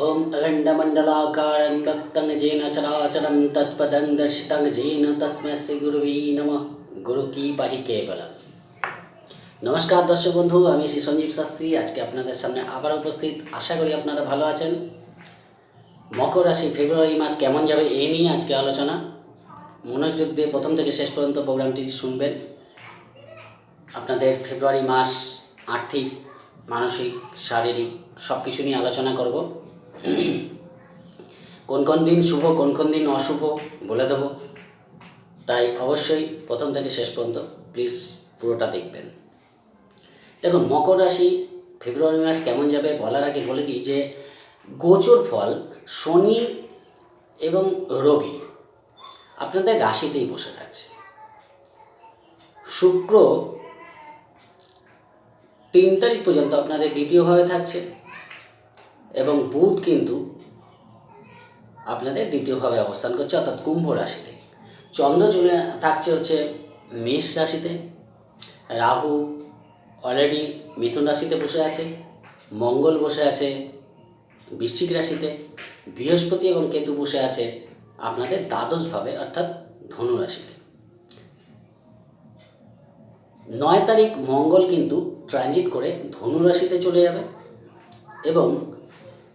ॐ अखण्डमण्डलाकारं भक्तङ्गजेन चराचरं तत्पदं दर्शितङ्गजेन তস্মৈ শ্রী গুরুবী নমঃ গুরু কি পাহি কেবল নমস্কার দর্শক বন্ধু আমি শ্রী সঞ্জীব শাস্ত্রী। আজকে আপনাদের সামনে আবার উপস্থিত। আশা করি আপনারা ভালো আছেন। মকর রাশি ফেব্রুয়ারি মাস কেমন যাবে এই নিয়ে আজকে আলোচনা। মনোযোগ দিয়ে প্রথম থেকে শেষ পর্যন্ত প্রোগ্রামটি শুনবেন। আপনাদের ফেব্রুয়ারি মাস আর্থিক, মানসিক, শারীরিক সব কিছু নিয়ে আলোচনা করব। কোন কোন দিন শুভ, কোন কোন দিন অশুভ বলে দেবো। তাই অবশ্যই প্রথম থেকে শেষ পর্যন্ত প্লিজ পুরোটা দেখবেন। দেখুন, মকর রাশি ফেব্রুয়ারি মাস কেমন যাবে বলার আগে বলে দিই যে, গোচর ফল শনি এবং রবি আপনাদের রাশিতেই বসে থাকছে। শুক্র তিন তারিখ পর্যন্ত আপনাদের দ্বিতীয়ভাবে থাকছে। এবং বুধ কিন্তু আপনাদের দ্বিতীয়ভাবে অবস্থান করছে, অর্থাৎ কুম্ভ রাশিতে। চন্দ্র চলে থাকছে হচ্ছে মেষ রাশিতে, রাহু অলরেডি মিথুন রাশিতে বসে আছে, মঙ্গল বসে আছে, বৃশ্চিক রাশিতে, বৃহস্পতি এবং কেতু বসে আছে আপনাদের দ্বাদশভাবে, অর্থাৎ ধনু রাশিতে। নয় তারিখ মঙ্গল কিন্তু ট্রানজিট করে ধনু রাশিতে চলে যাবে এবং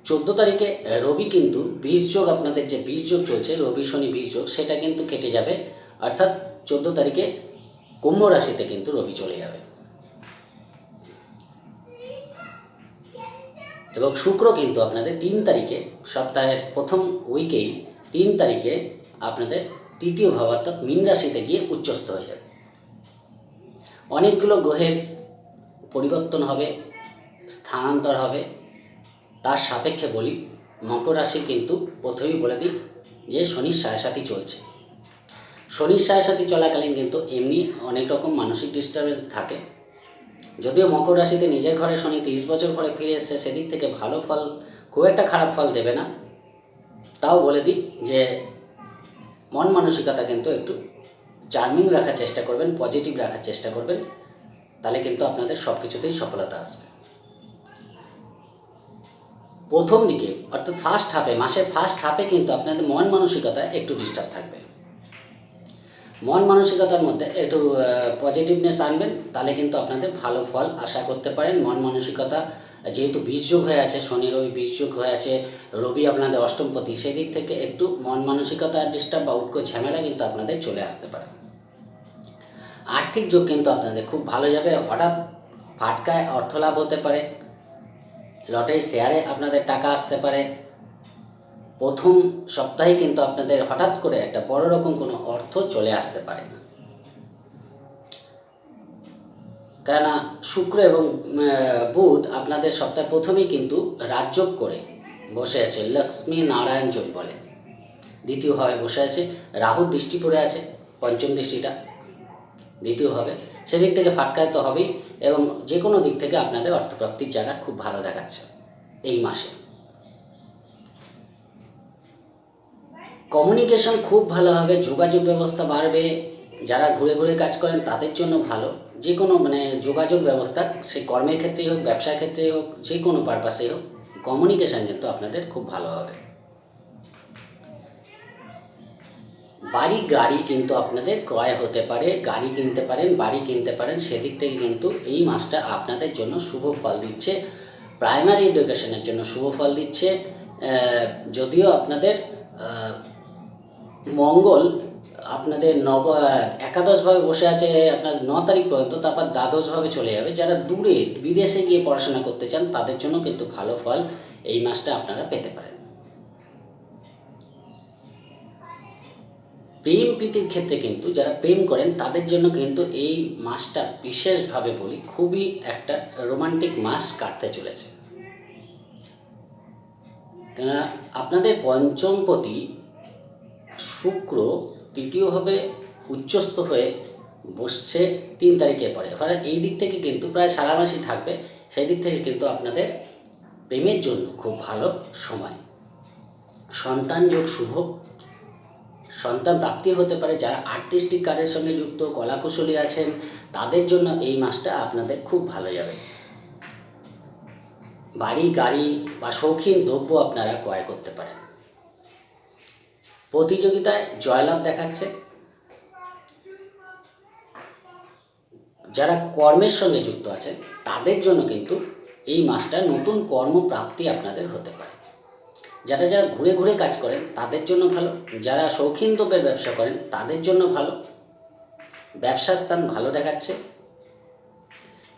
চোদ্দ তারিখে রবি কিন্তু বীজ যোগ, আপনাদের যে বীজ যোগ চলছে, রবি, শনি, বীজ যোগ, সেটা কিন্তু কেটে যাবে। অর্থাৎ চোদ্দ তারিখে কুম্ভ রাশিতে কিন্তু রবি চলে যাবে। এবং শুক্র কিন্তু আপনাদের তিন তারিখে, সপ্তাহের প্রথম উইকেই তিন তারিখে আপনাদের তৃতীয় ভাব, অর্থাৎ মীন রাশিতে গিয়ে উচ্চস্থ হয়ে যাবে। অনেকগুলো গ্রহের পরিবর্তন হবে, স্থানান্তর হবে তার সাপেক্ষে বলি, মকর রাশি কিন্তু প্রথমেই বলে দিই যে শনির সাথী চলছে। শনির সাথী চলাকালীন কিন্তু এমনি অনেক রকম মানসিক ডিস্টারবেন্স থাকে। যদিও মকর রাশিতে নিজের ঘরে শনি তিরিশ বছর পরে ফিরে এসছে, সেদিক থেকে ভালো ফল, খুব একটা খারাপ ফল দেবে না। তাও বলে দিই যে মন মানসিকতা কিন্তু একটু চার্মিং রাখার চেষ্টা করবেন পজিটিভ রাখার চেষ্টা করবেন, তাহলে কিন্তু আপনাদের সব কিছুতেই সফলতা আসবে। প্রথম দিকে, অর্থাৎ ফার্স্ট হাফে মাসের ফার্স্ট হাফে কিন্তু আপনাদের মন মানসিকতা একটু ডিস্টার্ব থাকবে। মন মানসিকতার মধ্যে একটু পজিটিভনেস আনবেন, তাহলে কিন্তু আপনাদের ভালো ফল আশা করতে পারেন। মন মানসিকতা যেহেতু বীজযোগ হয়ে আছে, শনি, রবি বীজযোগ হয়ে আছে, রবি আপনাদের অষ্টমপতি সেই দিক থেকে একটু মন মানসিকতা ডিস্টার্ব বা উৎকো ঝামেলা কিন্তু আপনাদের চলে আসতে পারে। আর্থিক যোগ কিন্তু আপনাদের খুব ভালো যাবে। হঠাৎ ফাটকায় অর্থ লাভ হতে পারে। লটারি শেয়ারে আপনাদের টাকা আসতে পারে। প্রথম সপ্তাহে কিন্তু আপনাদের হঠাৎ করে একটা বড় রকম কোনো অর্থ চলে আসতে পারে কেননা শুক্র এবং বুধ আপনাদের সপ্তাহে প্রথমেই কিন্তু রাজযোগ করে বসে আছে, লক্ষ্মী নারায়ণ যোগ বলে। দ্বিতীয়ভাবে বসে আছে, রাহু দৃষ্টি পড়ে আছে, পঞ্চম দৃষ্টিটা। দ্বিতীয়ভাবে সেদিক থেকে ফাটকায় তো হবেই এবং যে কোনো দিক থেকে আপনাদের অর্থপ্রাপ্তির জায়গা খুব ভালো দেখাচ্ছে এই মাসে। কমিউনিকেশন খুব ভালো হবে, যোগাযোগ ব্যবস্থা বাড়বে, যারা ঘুরে ঘুরে কাজ করেন তাদের জন্য ভালো। যে কোনো মানে যোগাযোগ ব্যবস্থা, সে কর্মের ক্ষেত্রেই হোক, ব্যবসার ক্ষেত্রেই হোক যে কোনো পারপাসেই হোক, কমিউনিকেশান কিন্তু আপনাদের খুব ভালো হবে। বাড়ি, গাড়ি কিন্তু আপনাদের ক্রয় হতে পারে, গাড়ি কিনতে পারেন, বাড়ি কিনতে পারেন, সেদিক থেকে কিন্তু এই মাসটা আপনাদের জন্য শুভ ফল দিচ্ছে। প্রাইমারি এডুকেশনের জন্য শুভ ফল দিচ্ছে। যদিও আপনাদের মঙ্গল আপনাদের নব, একাদশভাবে বসে আছে আপনার ন তারিখ পর্যন্ত, তারপর দ্বাদশভাবে চলে যাবে। যারা দূরে, বিদেশে গিয়ে পড়াশোনা করতে চান, তাদের জন্য কিন্তু ভালো ফল এই মাসটা আপনারা পেতে পারেন। প্রেম প্রীতির ক্ষেত্রে কিন্তু যারা প্রেম করেন, তাদের জন্য কিন্তু এই মাসটা বিশেষভাবে বলি খুবই একটা রোমান্টিক মাস কাটতে চলেছে। কেননা আপনাদের পঞ্চমপতি শুক্র তৃতীয়ভাবে উচ্চস্থ হয়ে বসছে তিন তারিখের পরে। ফলে এই দিক থেকে কিন্তু প্রায় সারা মাসই থাকবে। সেই দিক থেকে কিন্তু আপনাদের প্রেমের জন্য খুব ভালো সময়। সন্তান যোগ শুভ। সন্তান প্রাপ্তি হতে পারে, যারা আর্টিস্টিক কাজের সঙ্গে যুক্ত, কলাকুশলী আছেন, তাদের জন্য এই মাসটা আপনাদের খুব ভালো যাবে। বাড়ি, গাড়ি বা শৌখিন দ্রব্য আপনারা ক্রয় করতে পারেন। প্রতিযোগিতায় জয়লাভ দেখাচ্ছে। যারা কর্মের সঙ্গে যুক্ত আছেন, তাদের জন্য কিন্তু এই মাসটা নতুন কর্মপ্রাপ্তি আপনাদের হতে পারে। যারা যারা ঘুরে ঘুরে কাজ করেন, তাদের জন্য ভালো। যারা শৌখিন দ্রব্যের ব্যবসা করেন, তাদের জন্য ভালো। ব্যবসার স্থান ভালো দেখাচ্ছে।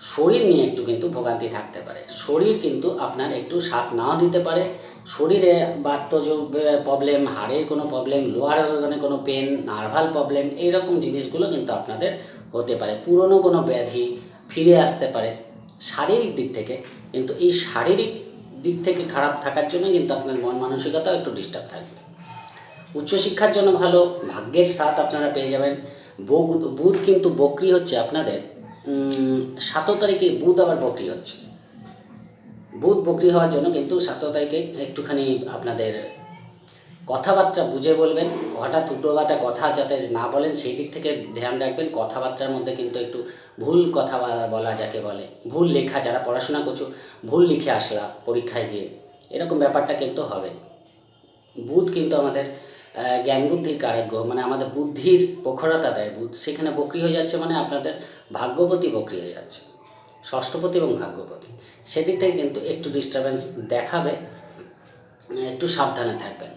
শরীর নিয়ে একটু কিন্তু ভোগান্তি থাকতে পারে। শরীর কিন্তু আপনার একটু সাথ নাও দিতে পারে। শরীরে বাত্যযোগ প্রবলেম হাড়ের কোনো প্রবলেম লোয়ার অর্গানে কোনো পেন নার্ভাল প্রবলেম এইরকম জিনিসগুলো কিন্তু আপনাদের হতে পারে। পুরনো কোনো ব্যাধি ফিরে আসতে পারে। শারীরিক দিক থেকে কিন্তু এই শারীরিক দিক থেকে খারাপ থাকার জন্য কিন্তু আপনার মন মানসিকতাও একটু ডিস্টার্ব থাকবে। উচ্চশিক্ষার জন্য ভালো, ভাগ্যের সাথ আপনারা পেয়ে যাবেন। বুধ বুধ কিন্তু বকরি হচ্ছে আপনাদের সাত তারিখে বুধ আবার বকরি হচ্ছে। বুধ বকরি হওয়ার জন্য কিন্তু সাত তারিখে একটুখানি আপনাদের কথাবার্তা বুঝে বলবেন, হঠাৎ উল্টোগাটা কথা যাতে না বলেন, সেই দিক থেকে ধ্যান রাখবেন। কথাবার্তার মধ্যে কিন্তু একটু ভুল কথা বলা যাকে বলে, ভুল লেখা, যারা পড়াশোনা করছ, ভুল লিখে আসলা পরীক্ষায় গিয়ে। এরকম ব্যাপারটা কিন্তু হবে। বুধ কিন্তু আমাদের জ্ঞান বুদ্ধির কারক মানে আমাদের বুদ্ধির প্রখরতা দেয় বুধ। সেখানে বকরি হয়ে যাচ্ছে মানে আপনাদের ভাগ্যপতি বকরি হয়ে যাচ্ছে। ষষ্ঠপতি এবং ভাগ্যপতি। সেদিক থেকে কিন্তু একটু ডিস্টারবেন্স দেখাবে, একটু সাবধানে থাকবেন।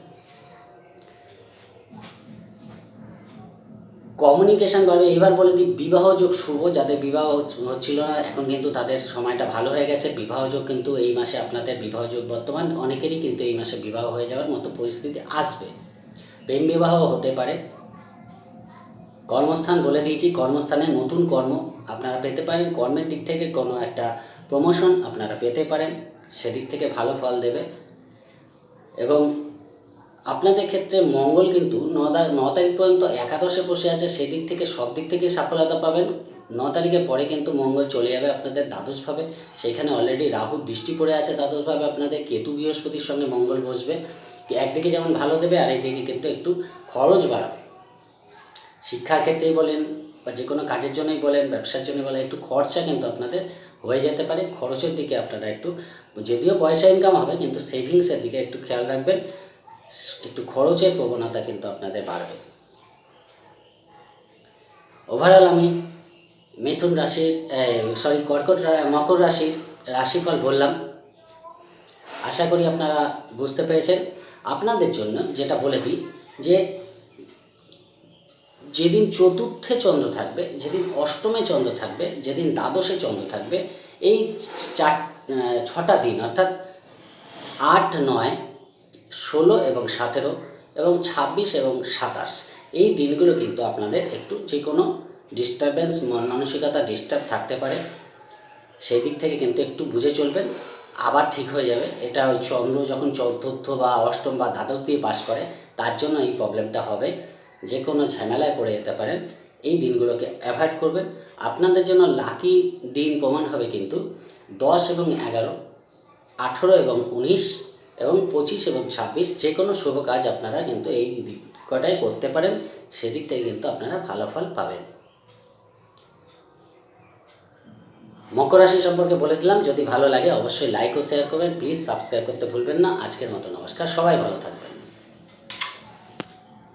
কমিউনিকেশন বাড়বে এবার বলে দিই বিবাহ যোগ শুভ, যাদের বিবাহ হচ্ছিল না, এখন কিন্তু তাদের সময়টা ভালো হয়ে গেছে। বিবাহযোগ কিন্তু এই মাসে আপনাদের বিবাহযোগ বর্তমান, অনেকেরই কিন্তু এই মাসে বিবাহ হয়ে যাওয়ার মতো পরিস্থিতি আসবে। প্রেম বিবাহ হতে পারে। কর্মস্থান বলে দিয়েছি, কর্মস্থানে নতুন কর্ম আপনারা পেতে পারেন। কর্মের দিক থেকে কোনো একটা প্রমোশন আপনারা পেতে পারেন, সেদিক থেকে ভালো ফল দেবে। এবং আপনাদের ক্ষেত্রে মঙ্গল কিন্তু ন তারিখ পর্যন্ত একাদশে বসে আছে, সেদিক থেকে সব দিক থেকে সফলতা পাবেন। ন তারিখের পরে কিন্তু মঙ্গল চলে যাবে আপনাদের দ্বাদশভাবে। সেখানে অলরেডি রাহুর দৃষ্টি পড়ে আছে দ্বাদশভাবে আপনাদের, কেতু বৃহস্পতির সঙ্গে মঙ্গল বসবে। একদিকে যেমন ভালো দেবে, আরেকদিকে কিন্তু একটু খরচ বাড়াবে। শিক্ষার ক্ষেত্রেই বলেন বা যে কোনো কাজের জন্যই বলেন, ব্যবসার জন্য বলেন, একটু খরচা কিন্তু আপনাদের হয়ে যেতে পারে। খরচের দিকে আপনারা একটু, যদিও পয়সা ইনকাম হবে, কিন্তু সেভিংসের দিকে একটু খেয়াল রাখবেন। একটু খরচের প্রবণতা কিন্তু আপনাদের বাড়বে। ওভারঅল আমি মিথুন রাশির সরি কর্কট মকর রাশির রাশিফল বললাম। আশা করি আপনারা বুঝতে পেরেছেন। আপনাদের জন্য যেটা বলে দিই, যে যেদিন চতুর্থে চন্দ্র থাকবে, যেদিন অষ্টমে চন্দ্র থাকবে, যেদিন দ্বাদশে চন্দ্র থাকবে, এই চার ছটা দিন, অর্থাৎ আট, নয় ষোলো এবং সতেরো এবং ছাব্বিশ এবং সাতাশ। এই দিনগুলো কিন্তু আপনাদের একটু যে কোনো ডিস্টারবেন্স মন মানসিকতা ডিস্টার্ব থাকতে পারে। সেই দিক থেকে কিন্তু একটু বুঝে চলবেন, আবার ঠিক হয়ে যাবে। এটা ওই চন্দ্র যখন চতুর্থ বা অষ্টম বা দ্বাদশ দিয়ে পাস করে, তার জন্য এই প্রবলেমটা হবে। যে কোনো ঝামেলায় পড়ে যেতে পারেন। এই দিনগুলোকে অ্যাভয়েড করবেন। আপনাদের জন্য লাকি দিন প্রমাণ হবে কিন্তু দশ এবং এগারো, আঠেরো এবং উনিশ এবং পঁচিশ এবং ছাব্বিশ যে কোনো শুভ কাজ আপনারা কিন্তু এই কটাই করতে পারেন, সেদিক থেকে কিন্তু আপনারা ভালো ফল পাবেন। মকর রাশি সম্পর্কে বলে দিলাম, যদি ভালো লাগে অবশ্যই লাইক ও শেয়ার করবেন। প্লিজ সাবস্ক্রাইব করতে ভুলবেন না। আজকের মতো নমস্কার, সবাই ভালো থাকবেন।